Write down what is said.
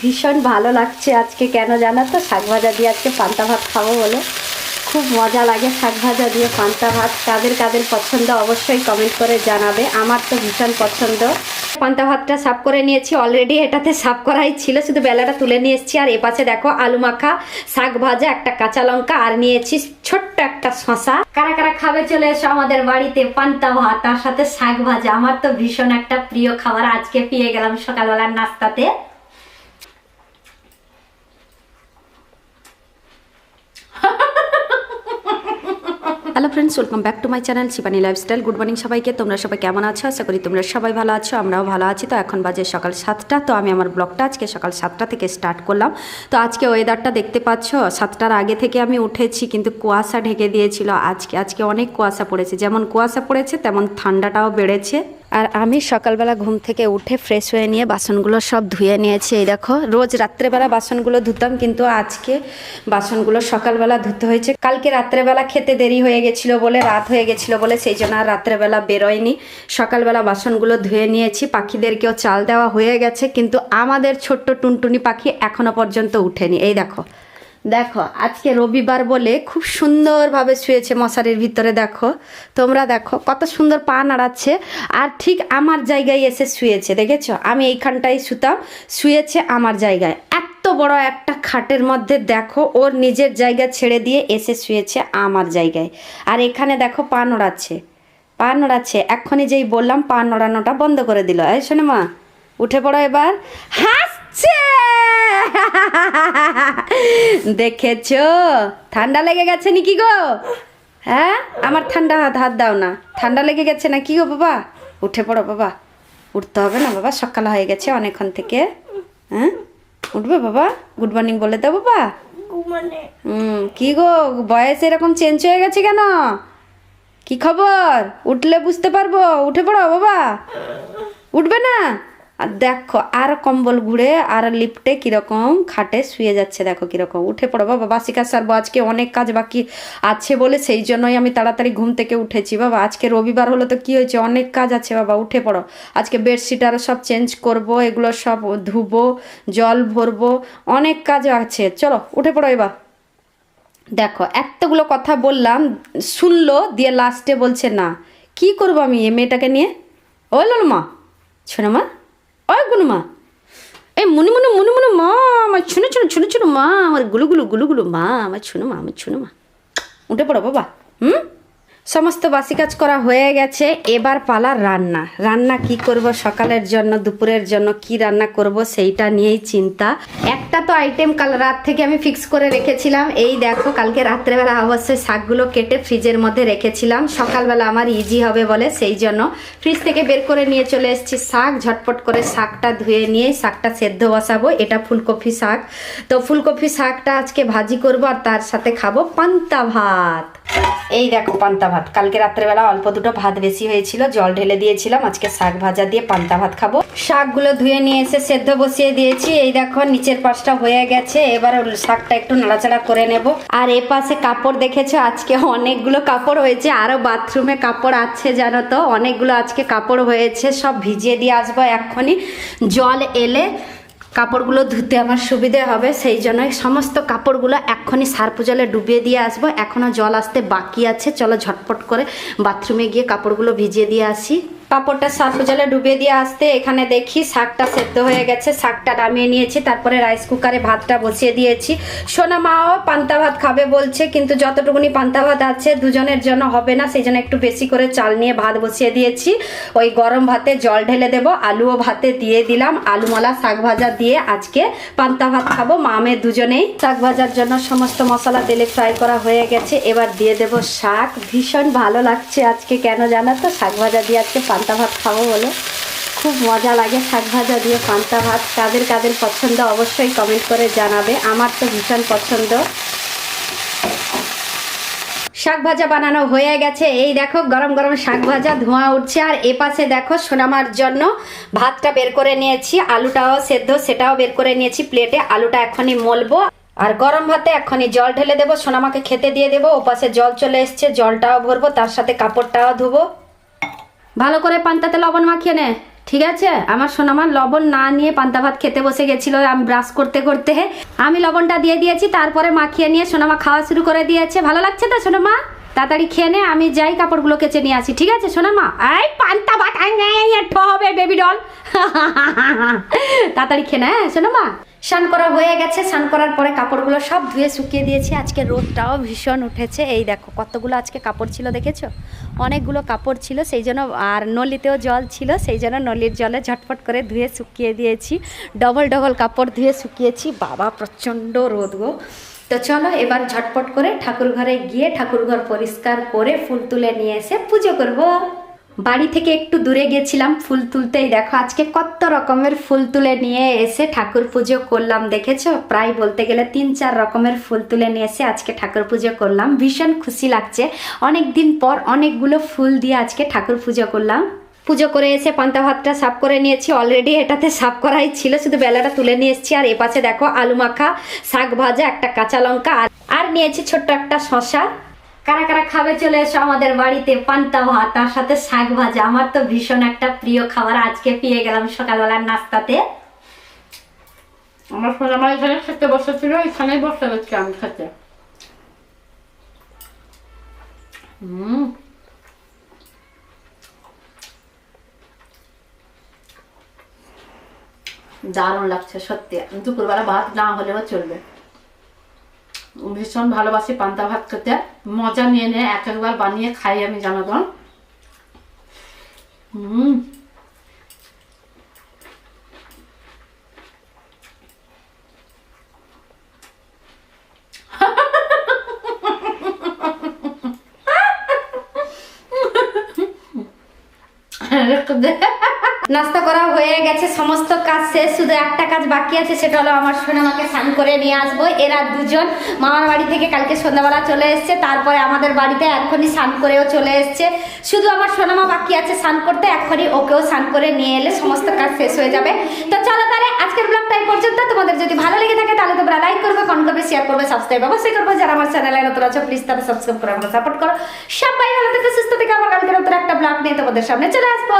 ভীষণ ভালো লাগছে আজকে, কেন জানো তো? শাক ভাজা দিয়ে আজকে পান্তা ভাত খাব বলে। খুব মজা লাগে শাক ভাজা দিয়ে পান্তা ভাত। কাদের কাদের পছন্দ অবশ্যই কমেন্ট করে জানাবে। আমার তো ভীষণ পছন্দ। পান্তা ভাতটা সাফ করে নিয়েছি অলরেডি এটাতে সাফ করাই ছিল। শুধু বেলাটা তুলে নিয়ে এসেছি। আর এপাশে দেখো আলু মাখা, শাক ভাজা, একটা কাঁচা লঙ্কা, আর নিয়েছি ছোট্ট একটা শশা কারা কারা খাবে চলে এসো আমাদের বাড়িতে পান্তা ভাত, তার সাথে শাক ভাজা। আমার তো ভীষণ একটা প্রিয় খাবার। আজকে পেয়ে গেলাম সকালবেলার নাস্তাতে। Hello friends welcome back to my channel Shivani lifestyle good morning সবাইকে, তোমরা সবাই কেমন আছো? আশা করি তোমরা সবাই ভালো আছো, আমরাও ভালো আছি। তো এখন বাজে সকাল সাতটা, তো আমি আমার ব্লগটা আজকে সকাল সাতটা থেকে স্টার্ট করলাম। তো আজকে ওয়েদারটা দেখতে পাচ্ছ, সাতটার আগে থেকে আমি উঠেছি, কিন্তু কুয়াশা ঢেকে দিয়েছিল। আজকে আজকে অনেক কুয়াশা পড়েছে। যেমন কুয়াশা পড়েছে, তেমন ঠান্ডাটাও বেড়েছে। আর আমি সকালবেলা ঘুম থেকে উঠে ফ্রেশ হয়ে নিয়ে বাসনগুলো সব ধুয়ে নিয়েছি, এই দেখো। রোজ রাত্রেবেলা বাসনগুলো ধুতাম, কিন্তু আজকে বাসনগুলো সকালবেলা ধুতে হয়েছে। কালকে রাত্রেবেলা খেতে দেরি হয়ে গেছিল বলে, রাত হয়ে গেছিল বলে, সেই জন্য আর রাত্রেবেলা বেরোয়নি। সকালবেলা বাসনগুলো ধুয়ে নিয়েছি, পাখিদেরকেও চাল দেওয়া হয়ে গেছে, কিন্তু আমাদের ছোট্ট টুনটুনি পাখি এখনও পর্যন্ত উঠেনি। এই দেখো। দেখো, আজকে রবিবার বলে খুব সুন্দরভাবে শুয়েছে মশারির ভিতরে, দেখো। তোমরা দেখো, কত সুন্দর পা নাড়াচ্ছে। আর ঠিক আমার জায়গায় এসে শুয়েছে, দেখেছ? আমি এইখানটাই শুতাম, শুয়েছে আমার জায়গায়। এত বড় একটা খাটের মধ্যে দেখো, ওর নিজের জায়গা ছেড়ে দিয়ে এসে শুয়েছে আমার জায়গায়। আর এখানে দেখো, পা নড়াচ্ছে পা নড়াচ্ছে। এক্ষুনি যেই বললাম, পা নড়ানোটা বন্ধ করে দিল। এই শোনে মা, উঠে পড়ো এবার। হাসছে দেখেছ? ঠান্ডা লেগে গেছে নাকি গো? হ্যাঁ? আমার ঠান্ডা হাত হাত দাও না। ঠান্ডা লেগে গেছে না কি গো বাবা? উঠে পড়ো বাবা। উঠতে হবে না বাবা সকাল হয়ে গেছে অনেকক্ষণ থেকে। হ্যাঁ? উঠবে বাবা? গুড মর্নিং বলে দাও বাবা। হুম কি গো বয়স এরকম চেঞ্জ হয়ে গেছে কেন? কি খবর? উঠলে বুঝতে পারব। উঠে পড়ো বাবা। উঠবে না? আর দেখো, আর কম্বল ঘুরে আর লিফটে কীরকম খাটে শুয়ে যাচ্ছে, দেখো কীরকম। উঠে পড়ো, বাবা, বাসি কাজ সারবো, আজকে অনেক কাজ বাকি আছে বলে সেই জন্যই আমি তাড়াতাড়ি ঘুম থেকে উঠেছি। বাবা, আজকে রবিবার হলো তো কি হয়েছে? অনেক কাজ আছে বাবা, উঠে পড়ো। আজকে বেডশিট আরও সব চেঞ্জ করব, এগুলো সব ধুবো, জল ভরবো, অনেক কাজ আছে। চলো, উঠে পড়ো এবার। দেখো, এতগুলো কথা বললাম, শুনলো, দিয়ে লাস্টে বলছে না। কি করব আমি এ মেয়েটাকে নিয়ে? ও মা শোনো মা ওই গুনু মা। এই মুনি মুনি মুনি মুনি মা, আমার ছুনো ছুনো ছুনো ছুনো মা, আমার গুলু গুলু গুলু গুলু মা, আমার ছুনো মা, আমার ছুনো মা। উঠে বাবা, হুম? সমস্ত বাসি কাজ করা হয়ে গেছে, এবার পালা রান্না। রান্না কি করব, সকালের জন্য, দুপুরের জন্য, কি রান্না করব, সেইটা নিয়েই চিন্তা। একটা তো আইটেম কাল রাত থেকে আমি ফিক্স করে রেখেছিলাম। এই দেখো, কালকে রাত্রেবেলা অবশ্যই শাকগুলো কেটে ফ্রিজের মধ্যে রেখেছিলাম। সকালবেলা আমার ইজি হবে বলে সেই জন্য ফ্রিজ থেকে বের করে নিয়ে চলে এসেছি। শাক ঝটপট করে শাকটা ধুয়ে নিয়ে শাকটা সেদ্ধ বসাবো। এটা ফুলকপি শাক। তো ফুলকপি শাকটা আজকে ভাজি করব আর তার সাথে খাব পান্তা ভাত। এই দেখো পান্তা ভাত। কালকে রাত্রেবেলা অল্প দুটো ভাত বেশি হয়েছিল, জল ঢেলে দিয়েছিলাম। আজকে শাক ভাজা দিয়ে পান্তা ভাত খাব। শাকগুলো ধুয়ে নিয়ে এসে সেদ্ধ বসিয়ে দিয়েছি। এই দেখো নিচের পাশটা হয়ে গেছে, এবার শাকটা একটু নাড়াচাড়া করে নেব। আর এ পাশে কাপড় দেখেছ? আজকে অনেকগুলো কাপড় হয়েছে। আরও বাথরুমে কাপড় আছে, জানো তো? অনেকগুলো আজকে কাপড় হয়েছে, সব ভিজিয়ে দিয়ে আসব এক্ষুনি। জল এলে কাপড়গুলো ধুতে আমার সুবিধে হবে, সেই জন্য সমস্ত কাপড়গুলো এক্ষুনি সার্প জলে ডুবিয়ে দিয়ে আসব। এখনও জল আসতে বাকি আছে, চলো ঝটপট করে বাথরুমে গিয়ে কাপড়গুলো ভিজিয়ে দিয়ে আসি। কাপড়টা সার্ফ জলে ডুবিয়ে দিয়ে আসতে এখানে দেখি শাকটা সেদ্ধ হয়ে গেছে, শাকটা নামিয়ে নিয়েছি, তারপরে রাইস কুকারে ভাতটা বসিয়ে দিয়েছি। সোনা মাও পান্তা ভাত খাবে বলছে, কিন্তু যতটুকুনি পান্তা ভাত আছে দুজনের জন্য হবে না, সেই জন্য একটু বেশি করে চাল নিয়ে ভাত বসিয়ে দিয়েছি। ওই গরম ভাতে জল ঢেলে দেব, আলুও ভাতে দিয়ে দিলাম। আলুমালা শাক ভাজা দিয়ে আজকে পান্তা ভাত খাব। মামে দুজনেই শাক ভাজার জন্য সমস্ত মশলা তেলে ফ্রাই করা হয়ে গেছে। এবার দিয়ে দেব শাক। ভীষণ ভালো লাগছে আজকে, কেন জানা তো? শাক ভাজা দিয়ে আজকে পান্তা ভাত খাব বলে। খুব মজা লাগে শাক ভাজা দিয়ে পান্তা ভাত। কাদের কাদের পছন্দ অবশ্যই কমেন্ট করে জানাবে। আমার তো ভীষণ পছন্দ। শাক ভাজা বানানো হয়ে গেছে। এই দেখো, গরম গরম শাক ভাজা ধোঁয়া উঠছে। আর এ পাশে দেখো সোনামার জন্য ভাতটা বের করে নিয়েছি। আলুটাও সেদ্ধ, সেটাও বের করে নিয়েছি প্লেটে। আলুটা এখনই মলবো। আর গরম ভাতে এখনই জল ঢেলে দেবো। সোনামাকে খেতে দিয়ে দেবো। ও পাশে জল চলে এসছে, জলটাও ভরবো। তার সাথে কাপড়টাও ধুবো। ভালো করে পান্তাতে লবণ মাখিয়ে নে। ঠিক আছে? আমার সোনামা লবণ না নিয়ে পান্তা ভাত খেতে বসে গেছিল, আমি ব্রাশ করতে করতে। আমি লবণটা দিয়ে দিয়েছি, তারপরে মাখিয়ে নিয়ে সোনামা খাওয়া শুরু করে দিয়েছে। ভালো লাগছে তো সোনামা? তাড়াতাড়ি খেয়ে নে, আমি যাই কাপড়গুলো কেচে নিয়ে আসি। ঠিক আছে সোনামা? এই পান্তা ভাত হবে বেবি ডল তাড়াতাড়ি খেয়ে নে হ্যাঁ সোনামা? স্নান করা হয়ে গেছে। স্নান করার পরে কাপড়গুলো সব ধুয়ে শুকিয়ে দিয়েছি। আজকে রোদটাও ভীষণ উঠেছে। এই দেখো, কতগুলো আজকে কাপড় ছিল দেখেছ? অনেকগুলো কাপড় ছিল, সেই জন্য আর নলিতেও জল ছিল, সেই জন্য নলির জলে ঝটপট করে ধুয়ে শুকিয়ে দিয়েছি। ডবল ডবল কাপড় ধুয়ে শুকিয়েছি। বাবা, প্রচণ্ড রোদ গো। তো চলো, এবার ঝটপট করে ঠাকুর ঘরে গিয়ে ঠাকুর ঘর পরিষ্কার করে ফুল তুলে নিয়ে এসে পুজো করব। বাড়ি থেকে একটু দূরে গেছিলাম ফুল তুলতেই। দেখো, আজকে কত রকমের ফুল তুলে নিয়ে এসে ঠাকুর পুজো করলাম, দেখেছ? প্রায় বলতে গেলে তিন, চার রকমের ফুল তুলে নিয়ে এসে আজকে ঠাকুর পুজো করলাম। ভীষণ খুশি লাগছে। অনেক দিন পর অনেকগুলো ফুল দিয়ে আজকে ঠাকুর পুজো করলাম। পুজো করে এসে পান্তা ভাতটা সাফ করে নিয়েছি। অলরেডি এটাতে সাফ করাই ছিল, শুধু বেলাটা তুলে নিয়ে এসেছি। আর এপাশে দেখো, আলু মাখা, শাক ভাজা, একটা কাঁচা লঙ্কা, আর- নিয়েছি ছোট্ট একটা শশা কারা কারা খাবে চলে এসো আমাদের বাড়িতে পান্তা ভাত তার সাথে শাক ভাজা। আমার তো ভীষণ একটা প্রিয় খাবার আজকে পেয়ে গেলাম সকালবেলার নাস্তাতে। আমার ফোন আমার এখানে খেতে বসেছিল এখানেই বসে গেছি আমি খেতে। হুম। দারুণ লাগছে সত্যি। দুপুরবেলা ভাত না হলেও চলবে। ভীষণ ভালোবাসি পান্তা ভাত খেতে। মজা নিয়ে নিয়ে এক একবার বানিয়ে খাই আমি জানাতন হুম। রেখে নাস্তা করা হয়ে গেছে, সমস্ত কাজ শেষ, শুধু একটা কাজ বাকি আছে, সেটা হলো আমার সোনামাকে স্নান করে নিয়ে আসব। এরা দুজন মামার বাড়ি থেকে কালকে সন্ধ্যাবেলা চলে এসছে, তারপরে আমাদের বাড়িতে এখনই স্নান করেও চলে এসছে। শুধু আমার সোনামা বাকি আছে স্নান করতে, এক্ষুনি ওকেও স্নান করে নিয়ে এলে সমস্ত কাজ শেষ হয়ে যাবে। তো চলো তাহলে, আজকের ব্লগটা এই পর্যন্ত। তোমাদের যদি ভালো লেগে থাকে, তাহলে তোমরা লাইক করবে কমেন্ট করবে শেয়ার করবে সাবস্ক্রাইব অবশ্যই করবে। যারা আমার চ্যানেলে নতুন আছো প্লিজ তারা সাবস্ক্রাইব করে আমাকে সাপোর্ট করো। সবাই ভালো থেকে, সুস্থ থেকে। আমার কালকে নতুন একটা ব্লগ নিয়ে তোমাদের সামনে চলে আসব!